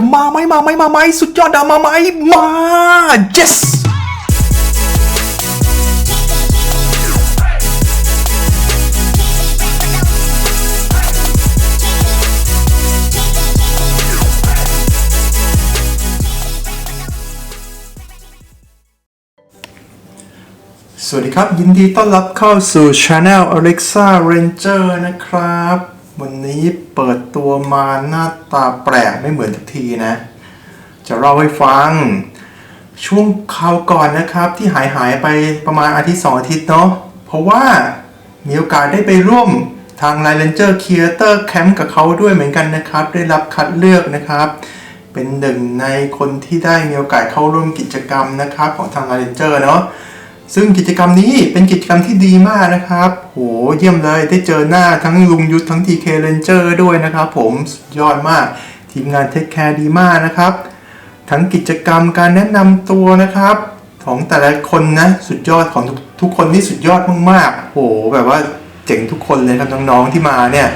จะมาไหมมาไหมมาไหมสุดยอดดาวมาไหมมา yes สวัสดีครับ ยินดีต้อนรับเข้าสู่ Channel Alexa Ranger นะครับ วันนี้เปิดตัวมาหน้าตาแปลกไม่เหมือนทุกทีนะ จะเล่าให้ฟัง ช่วงคราวก่อนนะครับที่หายหายไปประมาณอาทิตย์สองอาทิตย์เนาะเพราะว่ามีโอกาสได้ไปร่วมทาง Line Ranger Creator Camp กับเขาด้วยเหมือนกันนะครับ ได้รับคัดเลือกนะครับ เป็นหนึ่งในคนที่ได้มีโอกาสเข้าร่วมกิจกรรมนะครับ ของทาง Line Ranger เนาะ ซึ่งกิจกรรมนี้เป็นกิจกรรมที่ดีมากนะครับ โหเยี่ยมเลยได้เจอหน้าทั้งลุงยุทธทั้ง TK Ranger ด้วยนะครับผมสุดยอดมาก ทีมงานเทคแคร์ดีมากนะครับ ทั้งกิจกรรมการแนะนำตัวนะครับ ของแต่ละคนนะสุดยอดของทุกทุกคนนี่สุดยอดมากๆโหแบบว่าเจ๋งทุกคนเลยครับน้องๆที่มาเนี่ย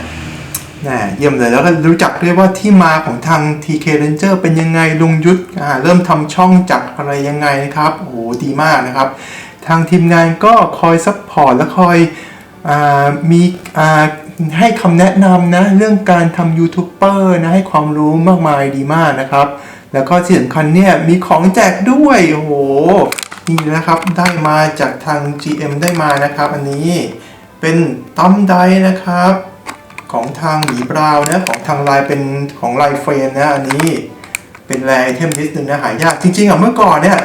น่เยี่ยมเลยแล้วก็รู้จักด้วยว่าที่มาของทาง TK Ranger เป็นยังไงลุงยุทธเริ่มทำช่องจากอะไรยังไงนะครับโอ้โหดีมากนะครับ ทางทีมงานก็คอยซัพพอร์ตและคอยอมีอ่าให้คำแนะนำนะเรื่องการทำยูทูบเบอร์นะให้ความรู้มากมายดีมากนะครับ แล้วก็ที่สำคัญเนี่ยมีของแจกด้วยโอ้โหนี่นะครับได้มาจากทาง GM ได้มานะครับ อันนี้เป็นตั้มไดนะครับ ของทางหมีบราวน์นะของทางลน์เป็นของลน์เฟรนนะอันนี้เป็นแรไอเทมลิสต์หนึ่งนะหายากจริงๆอะเมื่อก่อนเนี่ย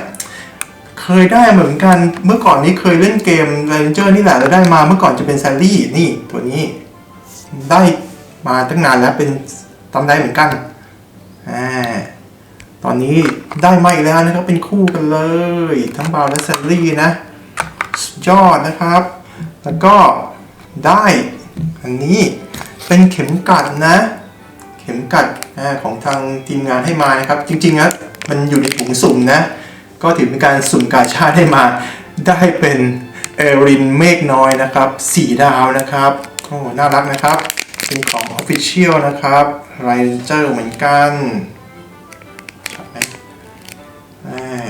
เคยได้เหมือนกันเมื่อก่อนนี้เคยเล่นเกม Ranger นี่แหละแล้วได้มาเมื่อก่อนจะเป็นแซลลี่นี่ตัวนี้ ได้มาตั้งนานแล้วเป็นตำได้เหมือนกันอ่าตอนนี้ได้มาอีกแล้วนะครับเป็นคู่กันเลย ทั้งบาวและแซลลี่นะสุดยอดนะครับ แล้วก็ได้อันนี้เป็นเข็มกัดนะ เข็มกัดของทางทีมงานให้มานะครับ จริงๆนะมันอยู่ในถุงสุ่มนะ ก็ถือเป็นการสุ่มกาชาได้มาได้เป็นเอรินเมฆน้อยนะครับสี่ดาวนะครับโอ้น่ารักนะครับ เป็นของ Official นะครับไรเจอร์เหมือนกัน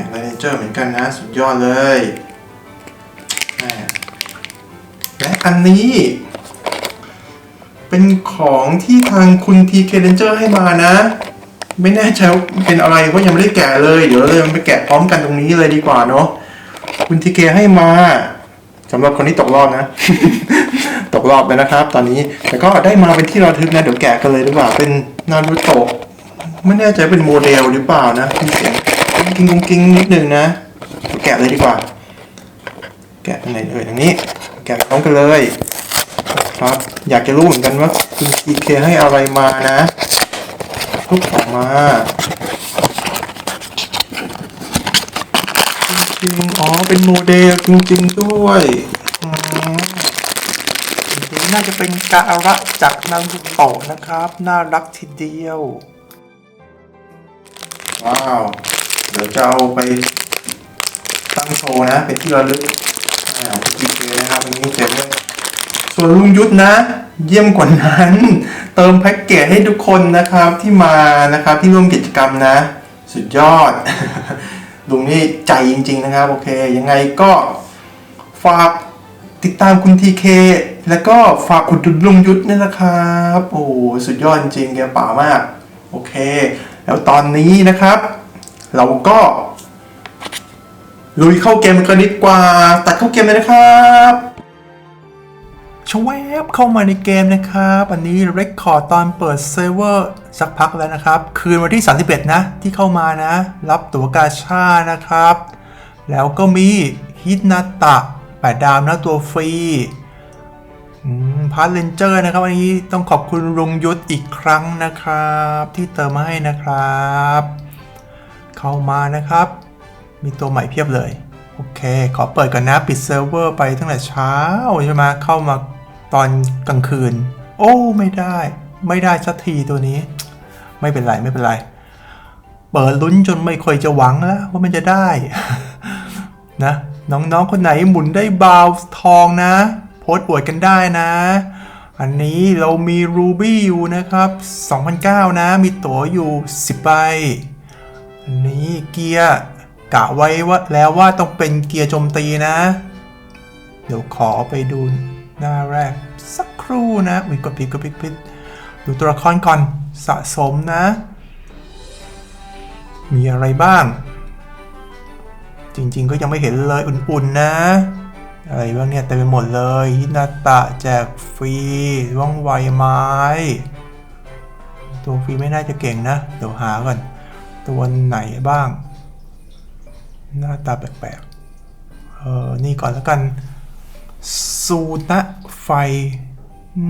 ไรเจอร์เหมือนกันนะ สุดยอดเลยและอันนี้เป็นของที่ทางคุณ TK Ranger ให้มานะ ไม่แน่ใจว่าเป็นอะไรเพราะยังไม่ได้แกะเลย เดี๋ยวเราไปแกะพร้อมกันตรงนี้เลยดีกว่าเนาะคุณทีเคให้มาสำหรับคนที่ตกรอบนะ ตกรอบแล้วนะครับ ตอนนี้แต่ก็ได้มาเป็นที่ระทึกนะเดี๋ยวแกะกันเลยดีกว่าเป็นนารูโตะไม่แน่ใจเป็นโมเดลหรือเปล่านะเสียงกิ้งกุ้งกิ้งนิดนึงนะ แกะเลยดีกว่า แกะตรงไหนเอ่ยตรงนี้ แกะพร้อมกันเลย ครับ อยากจะรู้เหมือนกันว่าคุณทีเคให้อะไรมานะ ทุกออกมาจริงๆอ๋อ เป็นโมเดลจริง ๆ ด้วยอืมนี่น่าจะเป็นการะจากนางบุโตนะครับ น่ารักทีเดียว ว้าว เดี๋ยวจะเอาไปตั้งโชว์นะ เป็นที่ระลึกอ่าที่เลยนะครับอันนี้เก็บไว้ ส่วนลุงยุทธนะ เยี่ยมกว่านั้น เติมแพ็กเกจให้ทุกคนนะครับที่มานะครับที่ร่วมกิจกรรมนะ สุดยอด ลุงนี่ใจจริง ๆ นะครับ โอเค ยังไงก็ฝากติดตามคุณทีเคแล้วก็ฝากคุณลุงยุทธนี่นะครับ โอ้สุดยอดจริงแกป่ามาก โอเค แล้วตอนนี้นะครับ เราก็ลุยเข้าเกมกันดีกว่า ตัดเข้าเกมเลยนะครับ ชวบเข้ามาในเกมนะครับ อันนี้เรคคอร์ดตอนเปิดเซิร์ฟเวอร์สักพักแล้วนะครับ คืนวันที่ 31 นะ ที่เข้ามานะ รับตั๋วกาชานะครับ แล้วก็มีฮิตนาตะ8ดาวนะตัวฟรีพาร์ทเลนเจอร์นะครับ อันนี้ต้องขอบคุณลุงยุทธอีกครั้งนะครับ ที่เติมมาให้นะครับ เข้ามานะครับ มีตัวใหม่เพียบเลย โอเค ขอเปิดก่อนนะ ปิดเซิร์ฟเวอร์ไปตั้งแต่เช้าใช่ไหมเข้ามา ตอนกลางคืน โอ้ไม่ได้ ไม่ได้สักทีตัวนี้ ไม่เป็นไรไม่เป็นไร เปิดลุ้นจนไม่ค่อยจะหวังแล้วว่ามันจะได้ นะ น้องๆคนไหนหมุนได้บาวทองนะ โพสอวดกันได้นะ อันนี้เรามีรูบี้อยู่นะครับ2009นะ มีตั๋วอยู่10ใบอันนี้เกียร์กะไว้ว่าแล้วว่าต้องเป็นเกียร์โจมตีนะ เดี๋ยวขอไปดู หน้าแรกสักครู่นะอุ้ยกดผิดกดผิดกดผิดดูตัวละครก่อนสะสมนะ มีอะไรบ้าง จริงๆก็ยังไม่เห็นเลยอุ่นๆนะ อะไรบ้างเนี่ยเต็มไปหมดเลยฮินาตะแจกฟรีว่องไวไม้ ตัวฟรีไม่น่าจะเก่งนะ เดี๋ยวหาก่อน ตัวไหนบ้าง หน้าตาแปลกๆ เออนี่ก่อนแล้วกัน ซูนะไฟอื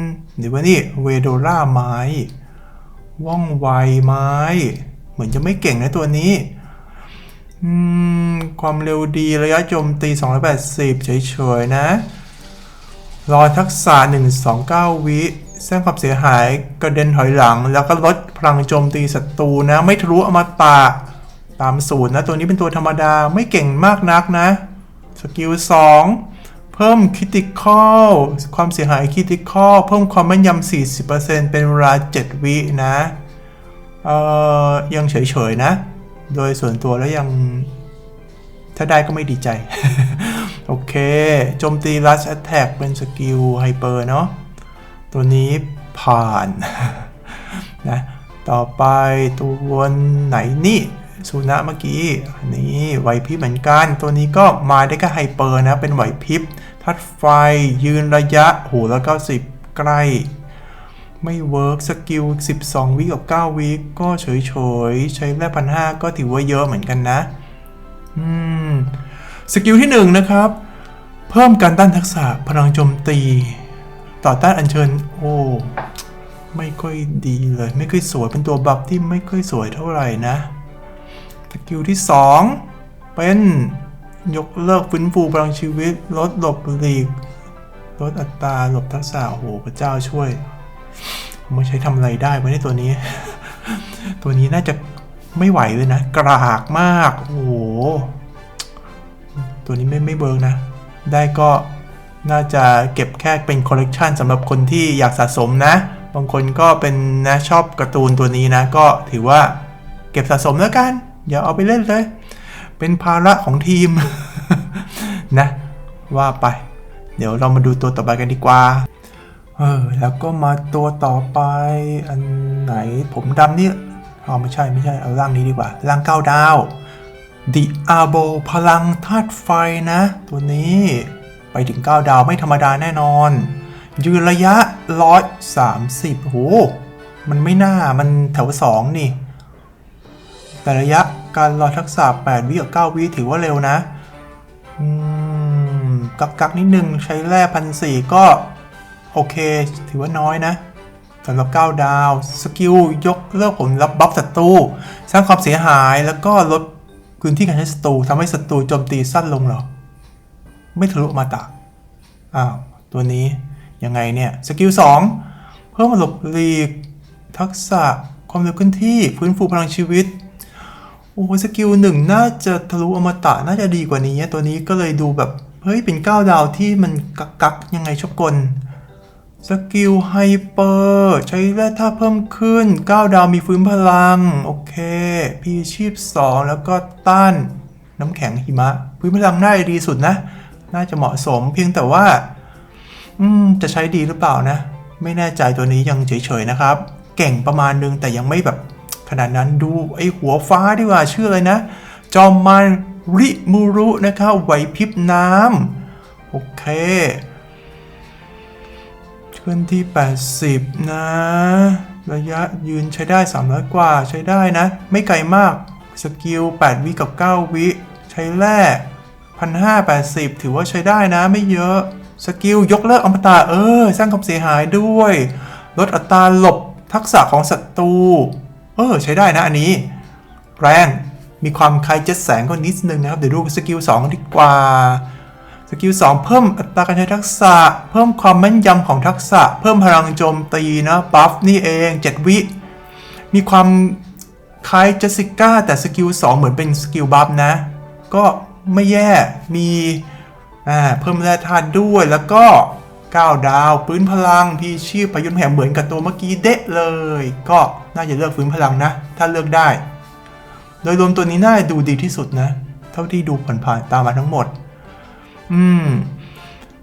มเดี๋ยวว่านี่เวโดล่าไม้ ว่องไวไม้ เหมือนจะไม่เก่งนะตัวนี้ ความเร็วดีระยะโจมตี 280 เฉยๆนะ รอทักษะ 129 วิสร้างความเสียหายกระเด็นถอยหลัง แล้วก็ลดพลังโจมตีศัตรูนะ ไม่ทะลุอมตะตามสูตรนะ ตัวนี้เป็นตัวธรรมดาไม่เก่งมากนักนะ สกิล 2 พิ่มค i ติคอลความเสียหายค i ติคอลเพิ่มความแม่นยำ40%เป็นเวลา 7 วินะ เอ่อ ยังเฉยๆนะ โดยส่วนตัวแล้วยัง ถ้าได้ก็ไม่ดีใจ โอเคโจมตี Rush Attack เป็นสกิลไฮเปอร์เนาะตัวนี้ผ่านนะต่อไปตัวไหนนี่สุนะเมื่อกี้อันนี้ไหวพริบเหมือนกัน ตัวนี้ก็มาได้แค่ไฮเปอร์นะ เป็นไหวพริบ ทัดไฟยืนระยะโหแล้ว90ใกล้ ไม่เวิร์กสกิล 12 วิกับ 9 วิก็เฉยๆใช้แร่พันห้าก็ถือว่าเยอะเหมือนกันนะ อืม สกิลที่ 1 นะครับ เพิ่มการต้านทักษะพลังโจมตี ต่อต้านอัญเชิญ โอ้ ไม่ค่อยดีเลย ไม่ค่อยสวยเป็นตัวบัฟที่ไม่ค่อยสวยเท่าไหร่นะ สกิลที่ 2 เป็น ยกเลิกฟื้นฟูพลังชีวิต ลดหลบหลีก ลดอัตราหลบทักษะโอ้โหพระเจ้าช่วยไม่ใช้ทำอะไรได้ไว้ในตัวนี้ ตัวนี้น่าจะไม่ไหวเลยนะ กรากมาก โอ้โห ตัวนี้ไม่ไม่เบิร์กนะ ได้ก็น่าจะเก็บแค่เป็นคอลเลกชันสำหรับคนที่อยากสะสมนะ บางคนก็เป็นนะชอบการ์ตูนตัวนี้นะ ก็ถือว่าเก็บสะสมแล้วกัน อย่าเอาไปเล่นเลย เป็นภาระของทีม นะว่าไป เดี๋ยวเรามาดูตัวต่อไปกันดีกว่า เออ แล้วก็มาตัวต่อไป อันไหนผมดำนี่อ๋อไม่ใช่ไม่ใช่ เอาร่างนี้ดีกว่า ร่างเก้าดาว The Arbo พลังธาตุไฟนะ ตัวนี้ไปถึง 9 ดาวไม่ธรรมดาแน่นอน ยืนระยะ 130โห มันไม่น่ามันแถว 2 นี่ แต่ระยะ การรอทักษะ 8 วิกับ9วิถือว่าเร็วนะอืมกักกักนิดนึงใช้แร่พันสี่ก็ โอเค ถือว่าน้อยนะสำหรับ 9 ดาว สกิล ยกเลิกผลลัพธ์บัฟศัตรู สร้างความเสียหายแล้วก็ลดพื้นที่การใช้ศัตรูทำให้ศัตรูโจมตีสั้นลงหรอ ไม่ทะลุมาตะอ้าว ตัวนี้ ยังไงเนี่ย สกิล 2 เพิ่มหลบหลีก ทักษะความเร็วเคลื่อนที่ฟื้นฟูพลังชีวิต โอ้สกิลหนึ่งน่าจะทะลุอมตะน่าจะดีกว่านี้ ตัวนี้ก็เลยดูแบบ เฮ้ย เป็น9ดาวที่มันกักกักยังไงชอบกลสกิลไฮเปอร์ใช้แร่ธาตุเพิ่มขึ้น 9 ดาวมีฟื้นพลัง โอเค พีชีพ 2 แล้วก็ต้านน้ำแข็งหิมะ พื้นพลังน่าดีสุดนะ น่าจะเหมาะสมเพียงแต่ว่า อืม จะใช้ดีหรือเปล่านะ ไม่แน่ใจตัวนี้ยังเฉยๆนะครับ เก่งประมาณนึงแต่ยังไม่แบบ ขนาดนั้นดูไอ้หัวฟ้าดีกว่าชื่ออะไรนะ จอมมารริมูรุนะครับไหวพริบน้ำโอเคเคลื่อนที่ 80 นะ ระยะยืนใช้ได้ 300 กว่าใช้ได้นะ ไม่ไกลมาก สกิล 8 วิกับ 9 วิ ใช้แร่1,580 ถือว่าใช้ได้นะไม่เยอะ สกิล ยกเลิกอมตะเออ สร้างความเสียหายด้วย ลดอัตราหลบทักษะของศัตรู เออใช้ได้นะอันนี้ แรงมีความคล้ายเจ็ตแสงก็นิดนึงนะครับ เดี๋ยวดูสกิล2ดีกว่า สกิล2เพิ่มอัตราการใช้ทักษะ เพิ่มความแม่นยำของทักษะ เพิ่มพลังโจมตีนะบัฟนี่เอง 7 วิ มีความคล้ายเจสสิก้าแต่สกิล2เหมือนเป็นสกิลบัฟนะ ก็ไม่แย่มีอ่าเพิ่มแร่ธาตุด้วยแล้วก็9ดาวฟื้นพลังพีชีพพยุนแผ่เหมือนกับตัวเมื่อกี้เดะเลย ก็ น่าจะเลือกฟื้นพลังนะ ถ้าเลือกได้ โดยรวมตัวนี้น่าจะดูดีที่สุดนะ เท่าที่ดูผ่านๆตามมาทั้งหมด อืม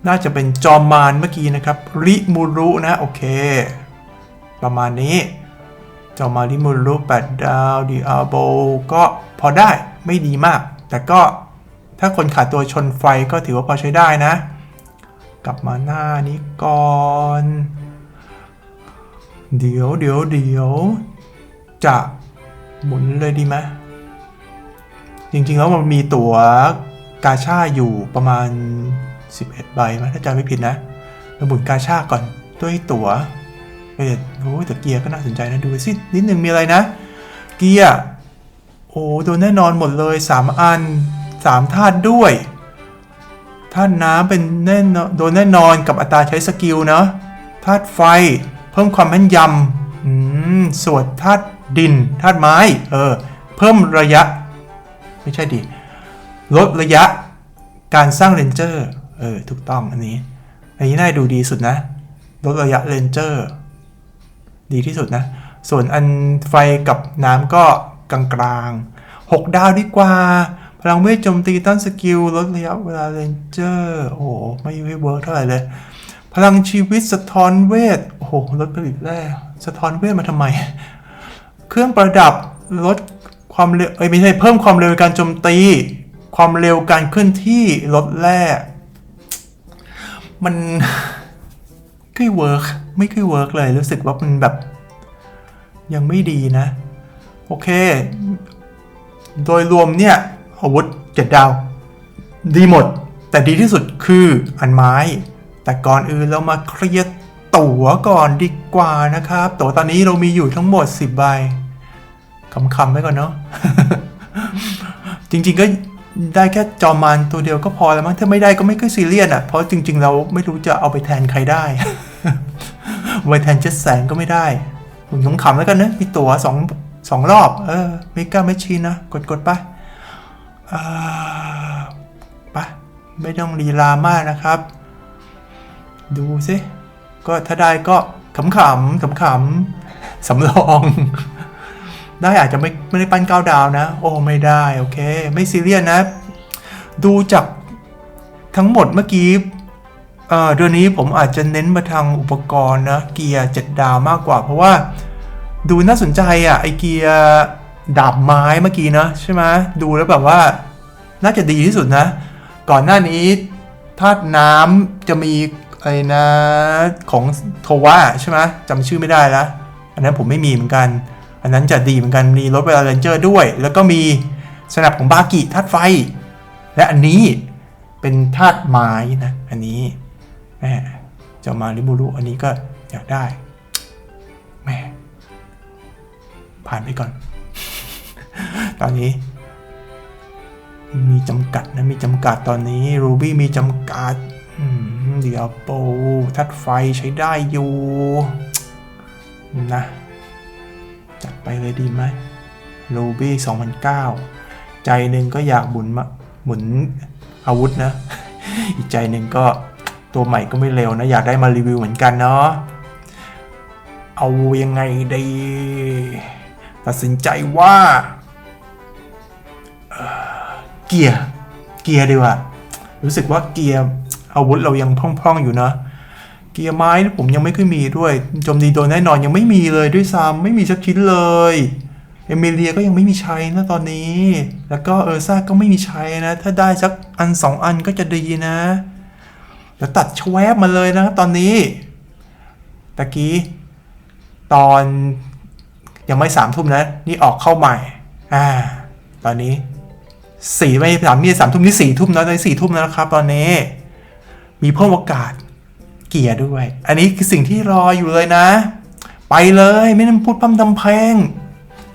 น่าจะเป็นจอมมารเมื่อกี้นะครับ ริมูรุนะ โอเค ประมาณนี้ จอมมารริมูรุ8ดาวดีอาโบก็พอได้ไม่ดีมาก แต่ก็ถ้าคนขาดตัวชนไฟก็ถือว่าพอใช้ได้นะ กลับมาหน้านี้ก่อน เดี๋ยวเดี๋ยวเดี๋ยว จะหมุนเลยดีไหมจริง ๆ แล้วมันมีตั๋วกาชาอยู่ประมาณ 11 ใบไหมถ้าจำไม่ผิดนะเราหมุนกาชาก่อนด้วยตั๋วเออโอ้แต่เกียร์ก็น่าสนใจนะ ดูสินิดหนึ่งมีอะไรนะ เกียร์โอ้โดนแน่นอนหมดเลย 3 อัน 3 ธาตุด้วยธาตุน้ำเป็นแน่นอนโดนแน่นอนกับอัตราใช้สกิลเนาะธาตุไฟ พิ่มความแม่นยำส่วนธาตุดินธาตุไม้เออเพิ่มระยะ ไม่ใช่ดิลดระยะการสร้างเรนเจอร์เออถูกต้องอันนี้ อันนี้น่าดูดีสุดนะ ลดระยะเรนเจอร์ดีที่สุดนะ ส่วนอันไฟกับน้ำก็กลางๆ 6 ดาวดีกว่า พลังเวทโจมตีต้านสกิล ลดระยะเวลาเรนเจอร์ โอ้โห ไม่ไม่เวิร์กเท่าไหร่เลย พลังชีวิตสะท้อนเวท โอ้โหลดผลิตแร่สะท้อนเวทมาทำไม เครื่องประดับลดความเร็วเอ้ยไม่ใช่เพิ่มความเร็วการโจมตี ความเร็วการเคลื่อนที่ลดแร่มันไม่เวิร์กไม่ค่อยเวิร์กเลยรู้สึกว่ามันแบบ ยังไม่ดีนะ โอเค โดยรวมเนี่ยอาวุธเจ็ดดาว ดีหมด แต่ดีที่สุดคืออันไม้ แต่ก่อนอื่นเรามาเคลียร์ตั๋วก่อนดีกว่านะครับ ตั๋วตอนนี้เรามีอยู่ทั้งหมด 10 ใบคำๆไว้ก่อนเนาะจริงๆก็ได้แค่จอมันตัวเดียวก็พอแล้วมั้งถ้าไม่ได้ก็ไม่ค่อยซีเรียสอะ เพราะจริง ๆ เราไม่รู้จะเอาไปแทนใครได้ไว้แทนเจ็ดแสงก็ไม่ได้ผมขำๆแล้วกันนะมีตั๋วสองสองรอบ เออเมกาแมชชีนนะ กดๆไปไปไม่ต้องลีลามากนะครับ ดูสิก็ถ้าได้ก็ขำๆขำๆสำรอง ได้อาจจะไม่ไม่ได้ปั้นเก้าดาวนะ โอ้ไม่ได้โอเค ไม่ซีเรียสนะ ดูจากทั้งหมดเมื่อกี้เอ่อเดือนนี้ผมอาจจะเน้นมาทางอุปกรณ์นะเกียร์7ดาวมากกว่า เพราะว่าดูน่าสนใจอะไอเกียร์ดาบไม้เมื่อกี้นะใช่ไหมดูแล้วแบบว่าน่าจะดีที่สุดนะ ก่อนหน้านี้ธาตุน้ำจะมี ไรนะของโทวะใช่ไหมจำชื่อไม่ได้ล้วอันนั้นผมไม่มีเหมือนกัน อันนั้นจะดีเหมือนกันมีลดเวลาเรนเจอร์ด้วย แล้วก็มีสนับของบากิธาตุไฟ และอันนี้เป็นธาตุไม้นะอันนี้แม่เจะมาริมูรุอันนี้ก็อยากได้แม่ผ่านไปก่อน ตอนนี้มีจำกัดนะ มีจำกัดตอนนี้รูบี้มีจำกัด เดี๋ยโปทัดไฟใช้ได้อยู่ นะ จัดไปเลยดีไหมรูบี้2009 ใจหนึ่งก็อยากหมุนมาหมุนอาวุธนะ อีกใจหนึ่งก็ตัวใหม่ก็ไม่เร็วนะ อยากได้มารีวิวเหมือนกันเนาะ เอายังไงดี ตัดสินใจว่า เกียร์ เกียร์ดีกว่า รู้สึกว่าเกียร์ อาวุธเรายังพร่องๆอยู่นะ เกียร์ไม้ผมยังไม่ค่อยมีด้วยโจมตีโดนแน่นอนยังไม่มีเลยด้วยซ้ำไม่มีสักชิ้นเลยเอมิเลียก็ยังไม่มีใช้นะตอนนี้ แล้วก็เออร์ซ่าก็ไม่มีใช้นะ ถ้าได้สักอันสองอันก็จะดีนะ แล้วตัดชแวบมาเลยนะตอนนี้ ตะกี้ ตอนยังไม่สามทุ่มนะ นี่ออกเข้าใหม่ อ่า ตอนนี้สี่ไม่สามมีสามทุ่มนี่สี่ทุ่มแล้วตอนนี้สี่ทุ่มแล้วนะครับ ตอนนี้ มีเพิ่มโอกาสเกียร์ด้วย อันนี้คือสิ่งที่รออยู่เลยนะ ไปเลยไม่ต้องพูดพั่มทำเพลง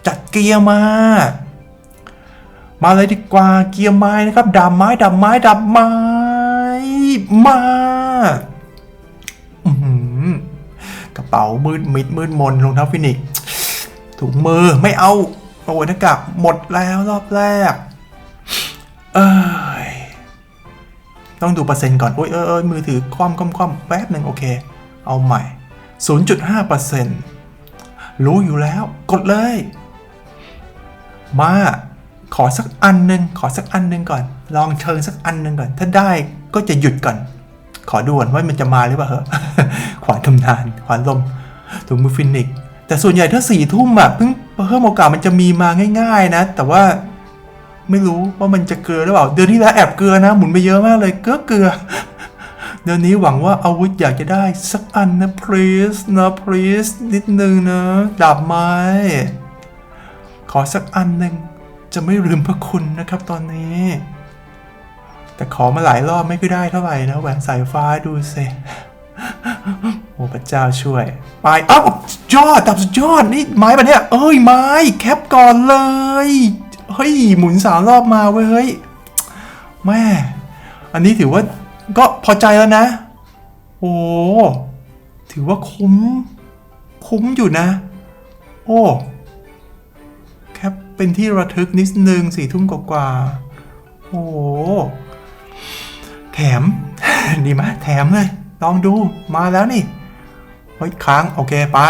จัดเกียร์มา มาเลยดีกว่าเกียร์ไม้นะครับดาบไม้ดาบไม้ดาบไม้มาอื้กระเป๋ามืดมิดมืดมนรองเท้าฟินิกถุงมือไม่เอาโอ้ยหน้ากากหมดแล้วรอบแรก เอ้ย ต้องดูเปอร์เซ็นต์ก่อนโอ้ยเออเออมือถือคว่ำคว่ำคว่ำแป๊บหนึ่งโอเค เอาใหม่ 0.5%รู้อยู่แล้ว กดเลย มาขอสักอันหนึ่งขอสักอันหนึ่งก่อน ลองเชิญสักอันหนึ่งก่อน ถ้าได้ก็จะหยุดก่อน ขอด่วนว่ามันจะมาหรือเปล่าเหอขวานทำนาน ขวานลมถุงมือฟินิกแต่ส่วนใหญ่ถ้าสี่ทุ่มอะเพิ่งเพิ่มโอกาสมันจะมีมาง่าย ๆ นะ แต่ว่า ไม่รู้ว่ามันจะเกลือหรือเปล่า เดือนที่แล้วแอบเกลือนะ หมุนไปเยอะมากเลยเกลือเกลือ เดือนนี้หวังว่าอาวุธอยากจะได้สักอันนะ please นะ please นิดนึงนะดาบไม้ ขอสักอันหนึ่งจะไม่ลืมพระคุณนะครับตอนนี้ แต่ขอมาหลายรอบไม่ค่อยได้เท่าไหร่นะแหวนสายฟ้าดูสิโอ้พระเจ้าช่วย ไปเอ้ายอดดับสุดยอดนี่ไม้ปะเนี่ย เอ้ยไม้แคปก่อนเลย เฮ้ย หมุนสามรอบมาเว้ยเฮ้ยแม่อันนี้ถือว่าก็พอใจแล้วนะ โอ้ถือว่าคุ้ม คุ้มอยู่นะ โอ้แคปเป็นที่ระทึกนิดนึงสี่ทุ่มกว่าๆโอ้แถม ดีไหมแถมเลย ลองดูมาแล้วนี่เฮ้ยค้าง โอเค ไป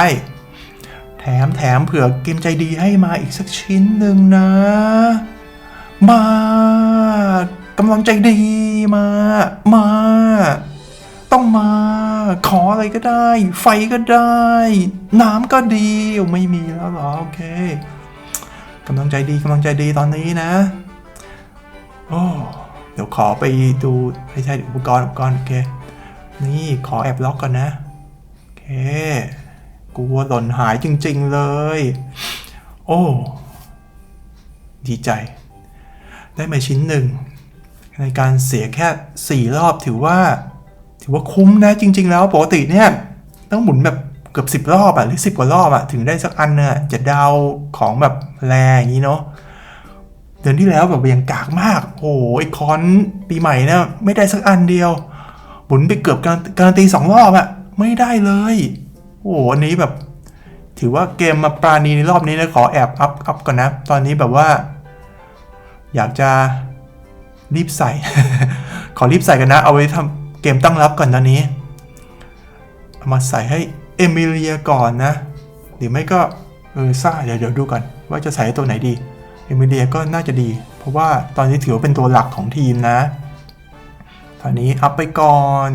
แถมแถมเผื่อเกมใจดีให้มาอีกสักชิ้นหนึ่งนะ มากำลังใจดีมา มา ต้องมา ขออะไรก็ได้ ไฟก็ได้ น้ำก็ดี ไม่มีแล้วหรอ โอเคกำลังใจดีกำลังใจดีตอนนี้นะโอ้เดี๋ยวขอไปดูไม่ใช่อุปกรณ์อุปกรณ์โอเค นี่ขอแอบล็อกก่อนนะ โอเค กลัวหล่นหายจริงๆเลย โอ้ ดีใจ ได้มาชิ้นหนึ่ง ในการเสียแค่ 4 รอบถือว่า ถือว่าคุ้มนะจริง ๆ แล้วปกติเนี่ย ต้องหมุนแบบเกือบ 10 รอบอะหรือ 10 กว่ารอบอะถึงได้สักอันเนี่ยจะดาวของแบบแรงอย่างนี้เนาะเดือนที่แล้วแบบยังกากมาก โอ้ไอคอนปีใหม่เนี่ยไม่ได้สักอันเดียว หมุนไปเกือบการการันตีสองรอบอะไม่ได้เลย โอ้โหอันนี้แบบ ถือว่าเกมมาปราณีในรอบนี้นะขอแอบอัพอัพก่อนนะ ตอนนี้แบบว่า อยากจะรีบใส่ ขอรีบใส่กันนะ เอาไว้ทำเกมตั้งรับก่อนตอนนี้เอามาใส่ให้เอมิเลียก่อนนะ หรือไม่ก็เออซ่าเดี๋ยวเดี๋ยวดูก่อน ว่าจะใส่ตัวไหนดี เอมิเลียก็น่าจะดี เพราะว่าตอนนี้ถือว่าเป็นตัวหลักของทีมนะ ตอนนี้อัพไปก่อน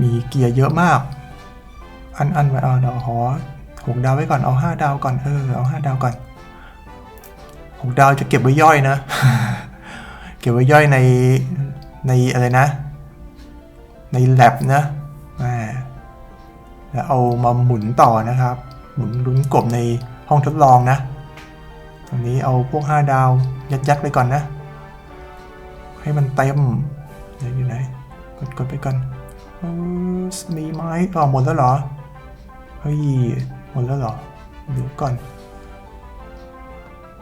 มีเกียร์เยอะมาก อันอันไว้เอาเดี๋ยวขอหกดาวไว้ก่อนเอาห้าดาวก่อนเออเอาห้าดาวก่อนหกดาวจะเก็บไว้ย่อยนะ เก็บไว้ย่อยในในอะไรนะ ในแลบนะแหมแล้วเอามาหมุนต่อนะครับ หมุนลุ้นกบในห้องทดลองนะตอนนี้เอาพวก 5 ดาว ยัดยัดไปก่อนนะ ให้มันเต็มเดี๋ยวอยู่ไหน กดกดไปก่อนมีไหมอ๋อหมดแล้วเหรอ ฮ้ยหมดแล้วเหรอเดี๋ยวก่อน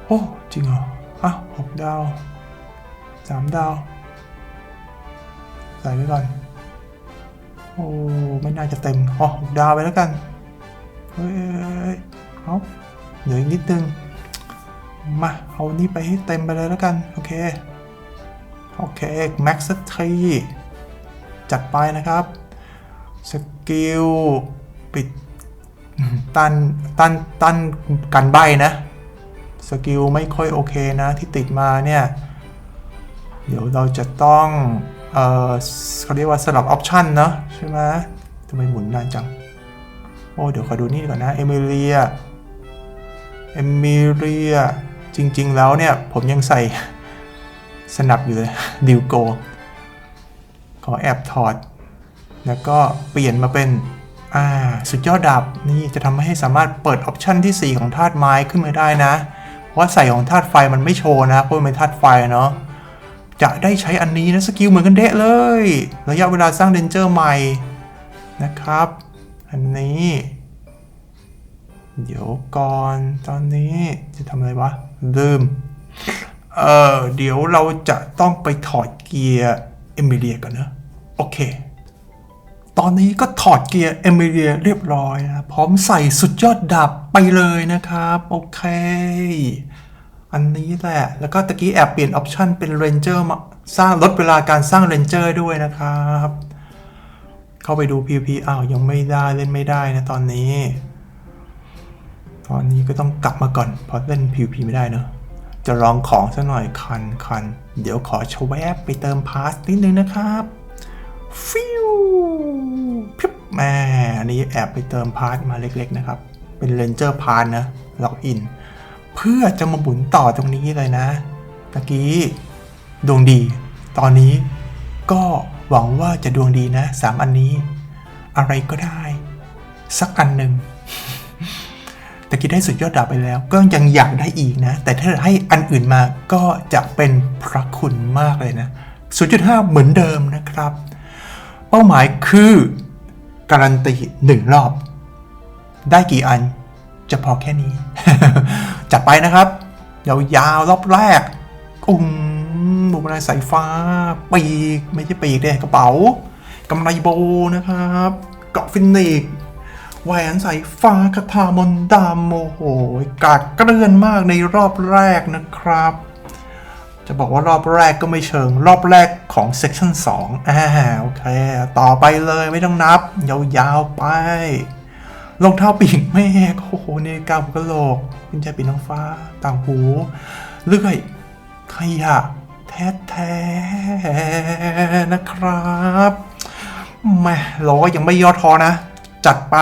โอ้จริงเหรออะหกดาวสามดาว ใส่ไว้ก่อน โอ้ไม่น่าจะเต็มอ๋อหกดาวไปแล้วกัน เฮ้ยเอาเหลืออีกนิดนึง มา เอานี่ไปให้เต็มไปเลยแล้วกัน โอเค โอเคแม็กซ์ทีจัดไปนะครับ สกิล ปิด ตันตันตันกันใบนะ สกิลไม่ค่อยโอเคนะที่ติดมาเนี่ย เดี๋ยวเราจะต้องเออเขาเรียกว่าสลับออปชันเนาะใช่ไหมทำไมหมุนนานจัง โอ้เดี๋ยวขอดูนี่ก่อนนะ เอมิเลีย เอมิเลีย จริง ๆ แล้วเนี่ย ผมยังใส่สนับอยู่เลยดิวโก ขอแอบถอด แล้วก็เปลี่ยนมาเป็น อ่าสุดยอดดาบนี่จะทำให้สามารถเปิดออปชันที่ 4 ของธาตุไม้ขึ้นมาได้นะเพราะว่าใส่ของธาตุไฟมันไม่โชว์นะเพราะมันเป็นธาตุไฟเนาะจะได้ใช้อันนี้นะสกิลเหมือนกันเดะเลย ระยะเวลาสร้างเดนเจอร์ใหม่นะครับ อันนี้ เดี๋ยวก่อนตอนนี้จะทำอะไรวะ ลืม เออเดี๋ยวเราจะต้องไปถอดเกียร์เอมิเลียก่อนนะ โอเค ตอนนี้ก็ถอดเกียร์เอมิเลียเรียบร้อยนะพร้อมใส่สุดยอดดับไปเลยนะครับ โอเค อันนี้แหละ แล้วก็ตะกี้แอบเปลี่ยนออปชันเป็นเรนเจอร์มาสร้างลดเวลาการสร้างเรนเจอร์ด้วยนะครับ เข้าไปดู PVP อ้าว ยังไม่ได้เล่นไม่ได้นะตอนนี้ ตอนนี้ก็ต้องกลับมาก่อน เพราะเล่น PVP ไม่ได้เนอะจะลองของซะหน่อยคันคันเดี๋ยวขอชวแวบไปเติมพาสนิดนึงนะครับ ฟิวพิบแม่อันนี้แอบไปเติมพาร์ทมาเล็กๆนะครับ เป็นเรนเจอร์พาร์ทนะล็อกอิน เพื่อจะมาบุนต่อตรงนี้เลยนะตะกี้ดวงดี ตอนนี้ก็หวังว่าจะดวงดีนะสามอันนี้ อะไรก็ได้ สักอันหนึ่งตะกี้ได้สุดยอดดาบไปแล้ว ก็ยังอยากได้อีกนะ แต่ถ้าให้อันอื่นมาก็จะเป็นพระคุณมากเลยนะ 0.5 เหมือนเดิมนะครับ เป้าหมายคือ การันตีหนึ่งรอบ ได้กี่อันจะพอแค่นี้ จัดไปนะครับ ยาวๆรอบแรกอุ้มบุกนายสายฟ้า ปีก ไม่ใช่ปีกเด้กระเป๋ากำไรโบนะครับ เกาะฟินิกแหวนสายฟ้าคาถามนต์ดำโอ้โหกากเกลื่อนมากในรอบแรกนะครับ จะบอกว่ารอบแรกก็ไม่เชิง รอบแรกของ section 2อ่าโอเค ต่อไปเลยไม่ต้องนับ ยาวๆไปรองเท้าปีกแม่โอ้โหเนกาหัวกะโหลกกุญแจปีกน้องฟ้า ต่างหูเลื่อยขยะแท้ๆนะครับแม่เราก็ยังไม่ย่อท้อนะ จัดไป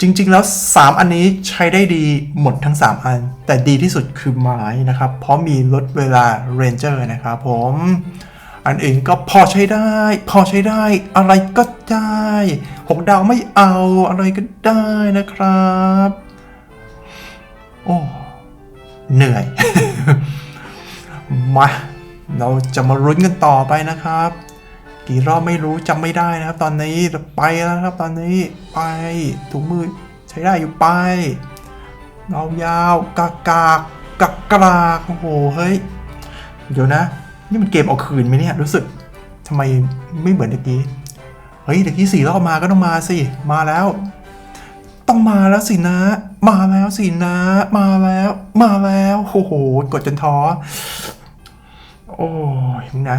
จริงๆ แล้ว 3 อันนี้ใช้ได้ดีหมดทั้ง 3 อัน แต่ดีที่สุดคือไม้นะครับ เพราะมีลดเวลา Ranger นะครับผม อันอื่นก็พอใช้ได้ พอใช้ได้ อะไรก็ได้ 6 ดาวไม่เอาอะไรก็ได้นะครับ โอ้เหนื่อย มา เราจะมารุ้นกันต่อไปนะครับ กี่รอบไม่รู้จำไม่ได้นะครับ ตอนนี้ไปแล้วครับ ตอนนี้ไปถุงมือใช้ได้อยู่ไปเรายาวกากกากกากกากโอ้โหเฮ้ยเดี๋ยวนะ นี่มันเกมเอาคืนไหมเนี่ยรู้สึกทำไมไม่เหมือนตะกี้เฮ้ยตะกี้สี่รอบมาก็ต้องมาสิมาแล้ว ต้องมาแล้วสินะ มาแล้วสินะ มาแล้ว มาแล้วโอ้โหกดจนท้อโอ้ยนะ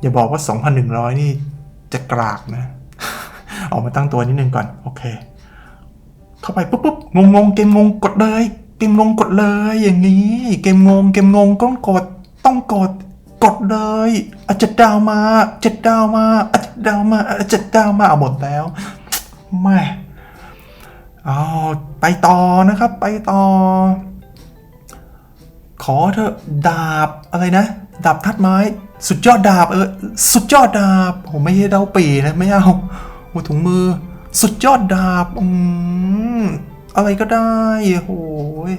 อย่าบอกว่า 2,100 นี่จะกรากนะ ออกมาตั้งตัวนิดนึงก่อน โอเค เข้าไปปุ๊บปุ๊บงงงเกมงงกดเลย เกมงงกดเลยอย่างนี้ เกมงง เกมงงต้องกด ต้องกด กดเลย อาจจะดาวมาเจ็ดดาวมาอาจจะดาวมาอาจจะดาวมาเอาหมดแล้วแม่เอาไปต่อนะครับ ไปต่อ ขอเถอะดาบอะไรนะ ดาบทัดไม้ สุดยอดดาบ เออ สุดยอดดาบผมไม่ใช่เดาปีนะไม่เอาโอ้ถุงมือ สุดยอดดาบอืมอะไรก็ได้โอ้ย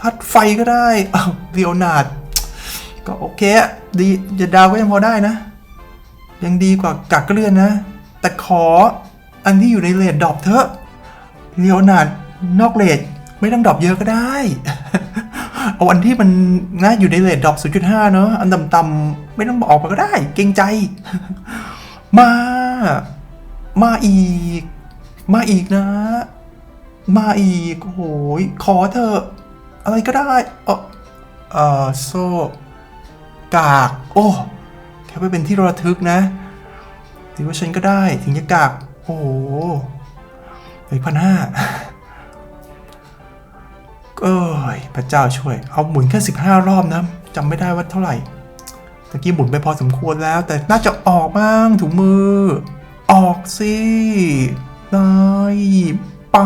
ทัดไฟก็ได้อ้าวเรียวนาดก็โอเคอะดีจะดาวก็ยังพอได้นะ ยังดีกว่ากักเกลื่อนนะ แต่ขออันที่อยู่ในเลดดรอปเถอะเรียวนาดนอกเลดไม่ต้องดรอปเยอะก็ได้ เอาอันที่มันนะอยู่ในเลทดอป0.5 เนอะอันต่ำๆไม่ต้องบอกมาก็ได้ เกรงใจ มา มาอีก มาอีกนะ มาอีกโอ้โหยขอเถออะไรก็ได้ เออเออโซกาก โอ้แค่ไปเป็นที่ระทึกนะถือว่าฉันก็ได้ถึงจะกาก โอ้โหเฮ้ยพันห้า เอ้ยพระเจ้าช่วย เอาหมุนแค่ 15 รอบนะจำไม่ได้ว่าเท่าไหร่ตะกี้หมุนไปพอสมควรแล้ว แต่น่าจะออกบ้างถุงมือ ออกสิได้ไป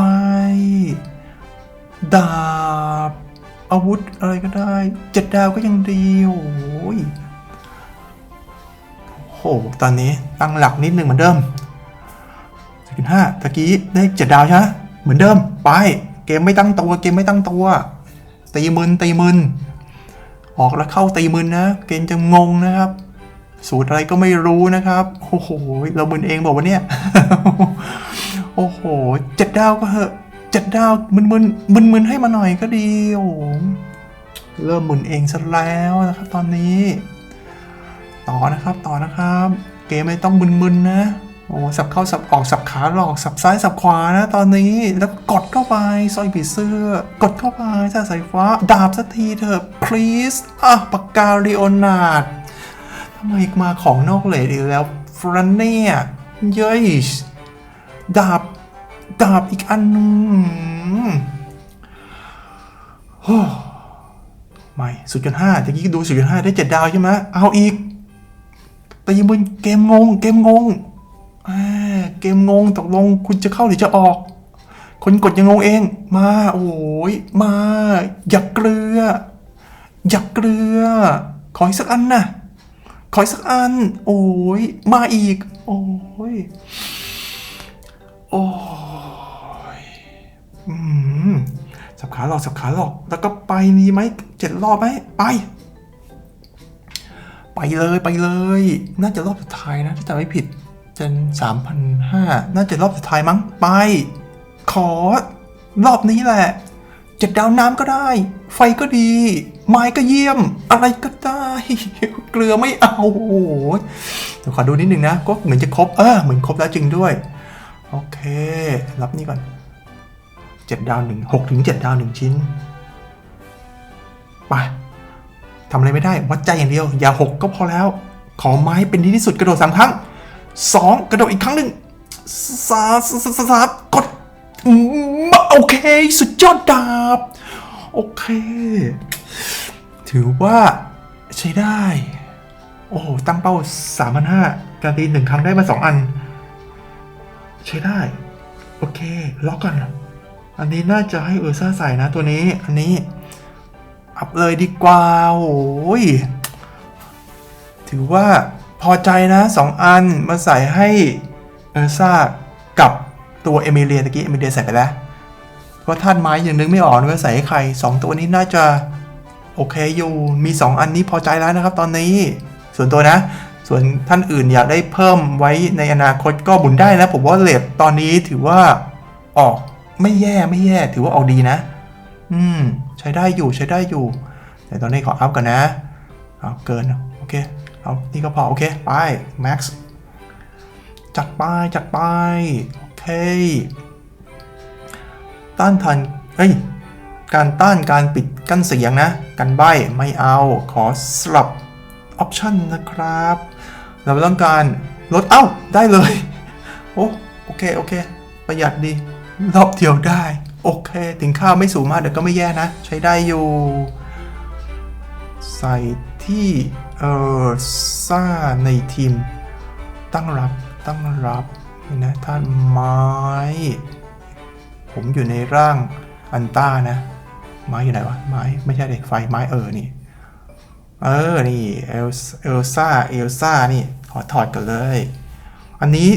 ดาบ อาวุธอะไรก็ได้เจ็ดดาวก็ยังดีโอ้ยโหตอนนี้ตั้งหลักนิดนึงเหมือนเดิมสิบห้าตะกี้ได้เจ็ดดาวใช่ไหมเหมือนเดิมไป เกมไม่ตั้งตัว เกมไม่ตั้งตัว ตีมึนตีมึน ออกแล้วเข้าตีมึนนะ เกมจะงงนะครับ สูตรอะไรก็ไม่รู้นะครับ โอ้โห เรามึนเองบอกว่าเนี่ย โอ้โห เจ็ดดาวก็เหอะเจ็ดดาวมึนมึนมึนมึนให้มาหน่อยก็ดีโอ้เริ่มมึนเองซะแล้วนะครับตอนนี้ ต่อนะครับต่อนะครับ เกมไม่ต้องมึนๆนะ โอ้สับเข้าสับออกสับขาหลอกสับซ้ายสับขวานะตอนนี้แล้วกดเข้าไปสร้อยผีเสื้อกดเข้าไปจ้าสายฟ้า ดาบสักทีเถอะ please อะปากกาเลโอนาร์ดทำไมมาของนอกเลดอีกแล้วฟรันเน่เย้ยดาบ ดาบอีกอันหนึงโอ้ไม่สุดจุดห้าตะกี้ดูสุดจุดห้าได้เจ็ดดาวใช่ไหมเอาอีกตีมึนเกมงงเกมงง เกมงงตกลงคุณจะเข้าหรือจะออก คนกดยังงงเอง มา โอ้ยมา อย่าเกลือ อย่าเกลือ ขออีกสักอันนะขออีกสักอัน โอ้ยมาอีก โอ้ยโอ้ยอืมสับขาหลอกสับขาหลอก แล้วก็ไปมีไหมเจ็ดรอบไหมไป ไปเลยไปเลย น่าจะรอบสุดท้ายนะถ้าจำไม่ผิด จนสามพันห้าน่าจะรอบสุดท้ายมั้ง ไป ขอ รอบนี้แหละเจ็ดดาวน้ำก็ได้ ไฟก็ดี ไม้ก็เยี่ยม อะไรก็ได้ เกลือไม่เอาโอ้โหเดี๋ยวขอดูนิดนึงนะ ก็เหมือนจะครบ เออ เหมือนครบแล้วจริงด้วย โอเค รับนี่ก่อนเจ็ดดาวหนึ่งหกถึงเจ็ดดาวหนึ่งชิ้น ไปทำอะไรไม่ได้ วัดใจอย่างเดียว อย่าหกก็พอแล้ว ขอไม้เป็นดีที่สุดกระโดดสามครั้ง สองกระโดดอีกครั้งหนึ่งสามสามสามสามกดโอเค สุดยอดดาบ โอเค ถือว่าใช้ได้ โอ้ตั้งเป้าสามพันห้าการตีหนึ่งครั้งได้มาสองอัน ใช้ได้ โอเค ล็อกก่อนอันนี้น่าจะให้เออร์ซ่าใส่นะตัวนี้ อันนี้ อัพเลยดีกว่า โอ้ย ถือว่า พอใจนะสองอันมาใส่ให้เออซ่ากับตัวเอมิเลียตะกี้เอมิเลียใส่ไปแล้ว เพราะท่านไม้ยังนึกไม่ออกว่าใส่ให้ใครสองตัวนี้น่าจะ โอเคอยู่มี 2 อันนี้พอใจแล้วนะครับ ตอนนี้ ส่วนตัวนะ ส่วนท่านอื่นอยากได้เพิ่มไว้ในอนาคตก็บุญได้นะ ผมว่าเลทตอนนี้ถือว่าออกไม่แย่ไม่แย่ถือว่าออกดีนะ อืม ใช้ได้อยู่ใช้ได้อยู่ แต่ตอนนี้ขออัพกันนะเอาเกิน โอเค เอานี่ก็พอโอเคไป max จัดไปจัดไป โอเค ต้านทานเฮ้ย การต้านการปิดกั้นเสียงนะ กันใบไม่เอาขอสลับออปชันนะครับ เราต้องการลดเอ้า ได้เลย โอ้โอเค โอเค ประหยัดดี รอบเดียวได้ โอเค ถึงข้าวไม่สูงมากเดี๋ยวก็ไม่แย่นะ ใช้ได้อยู่ ใส่ที่ เออซ่าในทีม ตั้งรับตั้งรับนี่นะท่านไม้ ผมอยู่ในร่างอันต้านะ ไม้อยู่ไหนวะ ไม้ไม่ใช่เด็กไฟไม้เออนี่ เออ นี่เอลเอลซ่าเอลซ่านี่ขอถอดกันเลย อันนี้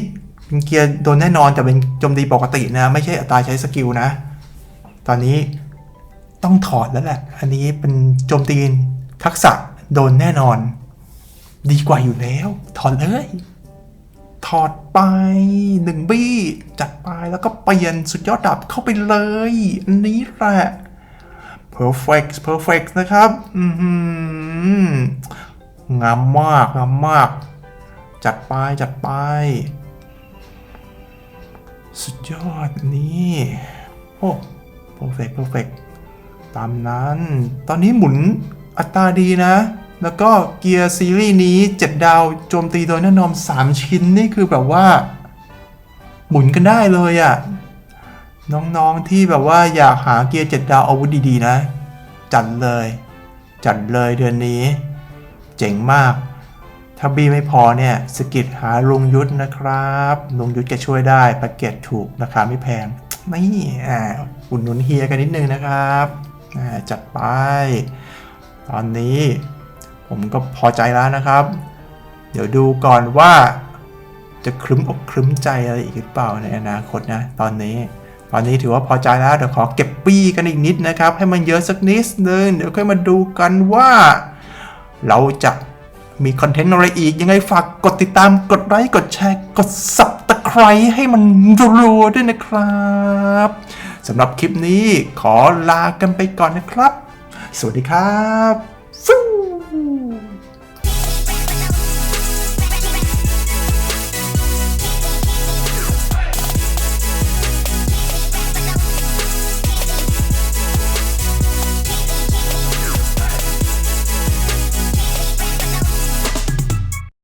เป็นเกียร์โดนแน่นอนแต่เป็นโจมตีปกตินะ ไม่ใช่อัตราใช้สกิลนะ ตอนนี้ต้องถอดแล้วแหละ อันนี้เป็นโจมตีทักษะ โดนแน่นอน ดีกว่าอยู่แล้ว ถอดเลยถอดไปหนึ่งบี้จัดไปแล้วก็เปลี่ยนสุดยอดดับเข้าไปเลย อันนี้แหละ perfect perfect นะครับอือหืองามมากงามมาก จัดไปจัดไป สุดยอดนี่โอ้ perfect perfect ตามนั้น ตอนนี้หมุน อัตราดีนะ แล้วก็เกียร์ซีรีส์นี้ 7 ดาวโจมตีโดยแน่นอน3 ชิ้นนี่คือแบบว่า หมุนกันได้เลยอะ่ะ น้องๆที่แบบว่าอยากหาเกียร์ 7 ดาวอาวุธดีๆนะ จัดเลย จัดเลยเดือนนี้ เจ๋งมากถ้าบีไม่พอเนี่ยสกิดหาลุงยุทธนะครับลุงยุทธแกช่วยได้แพ็กเกจถูกราคาไม่แพงนี่อ่าอุดหนุนเฮียกันนิดนึงนะครับอ่าจัดไป ตอนนี้ผมก็พอใจแล้วนะครับ เดี๋ยวดูก่อนว่าจะครึ้มอกครึ้มใจอะไรอีกหรือเปล่าในอนาคตนะ ตอนนี้ ตอนนี้ถือว่าพอใจแล้วเดี๋ยวขอเก็บปี้กันอีกนิดนะครับ ให้มันเยอะสักนิดนึงเดี๋ยวค่อยมาดูกันว่า เราจะมีคอนเทนต์อะไรอีก ยังไงฝากกดติดตามกดไลค์กดแชร์กด subscribe ให้มันรัวๆด้วยนะครับสำหรับคลิปนี้ขอลากันไปก่อนนะครับ สวัสดีครับ